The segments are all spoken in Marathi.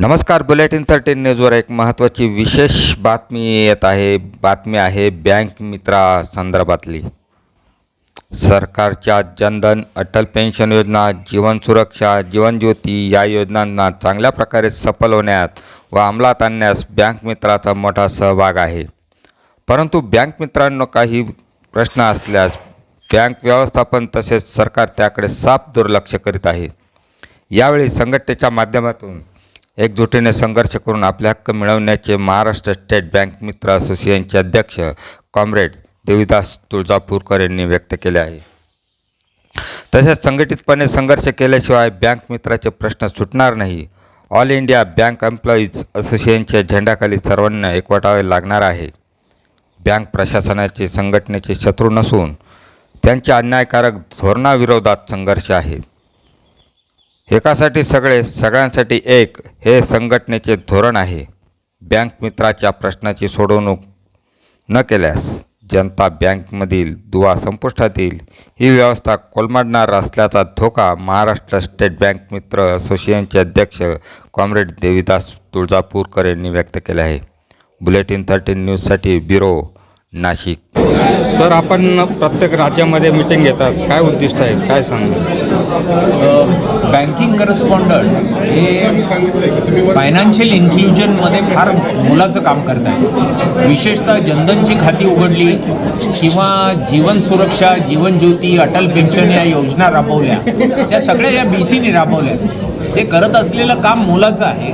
नमस्कार बुलेटिन थर्टीन न्यूजवर एक महत्त्वाची विशेष बातमी येत आहे. बातमी आहे बँक मित्रा संदर्भातली. सरकारच्या जनधन अटल पेन्शन योजना जीवन सुरक्षा जीवन ज्योती या योजनांना चांगल्या प्रकारे सफल होण्यात व अंमलात आणण्यास बँक मित्राचा मोठा सहभाग आहे. परंतु बँक मित्रांनो काही प्रश्न असल्यास बँक व्यवस्थापन तसेच सरकार त्याकडे साफ दुर्लक्ष करीत आहे. यावेळी संघटनेच्या माध्यमातून एकजुटीने संघर्ष करून आपले हक्क मिळवण्याचे महाराष्ट्र स्टेट बँक मित्र असोसिएशनचे अध्यक्ष कॉम्रेड देवीदास तुळजापूरकर यांनी व्यक्त केले आहे. तसेच संघटितपणे संघर्ष केल्याशिवाय बँक मित्राचे प्रश्न सुटणार नाही. ऑल इंडिया बँक एम्प्लॉईज असोसिएशनच्या झेंड्याखाली सर्वांना एकवटावे लागणार आहे. बँक प्रशासनाचे संघटनेचे शत्रू नसून त्यांच्या अन्यायकारक धोरणाविरोधात संघर्ष आहे. एकासाठी सगळे सगळ्यांसाठी एक हे संघटनेचे धोरण आहे. बँक मित्राच्या प्रश्नाची सोडवणूक न केल्यास जनता बँकमधील दुवा संपुष्टात येईल ही व्यवस्था कोलमडणार असल्याचा धोका महाराष्ट्र स्टेट बँक मित्र असोसिएशनचे अध्यक्ष कॉम्रेड देविदास तुळजापूरकर यांनी व्यक्त केले आहे. बुलेटिन थर्टीन न्यूजसाठी ब्युरो नाशिक. सर आपण प्रत्येक राज्यामध्ये मिटिंग घेतात. काय उद्दिष्ट आहे? काय सांगा बँकिंग करस्पॉन्डंट हे फायनान्शियल इन्क्लुजनमध्ये फार मोलाचं काम करत आहे विशेषतः जनधनची खाती उघडली किंवा जीवन सुरक्षा जीवन ज्योती अटल पेन्शन या योजना राबवल्या. त्या सगळ्या या बी सीने राबवल्या. ते करत असलेलं काम मोलाचं आहे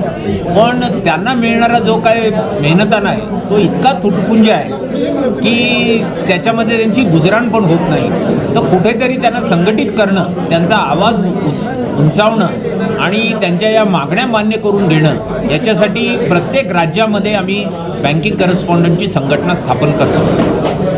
पण त्यांना मिळणारा जो काय मेहनताना आहे तो इतका तुटपुंज आहे की त्याच्यामध्ये त्यांची गुजराण पण होत नाही. तर कुठेतरी त्यांना संघटित करणं त्यांचा आवाज उच उंचावणं आणि त्यांच्या या मागण्या मान्य करून घेणं याच्यासाठी प्रत्येक राज्यामध्ये आम्ही बँकिंग करस्पॉन्डंटची संघटना स्थापन करतो.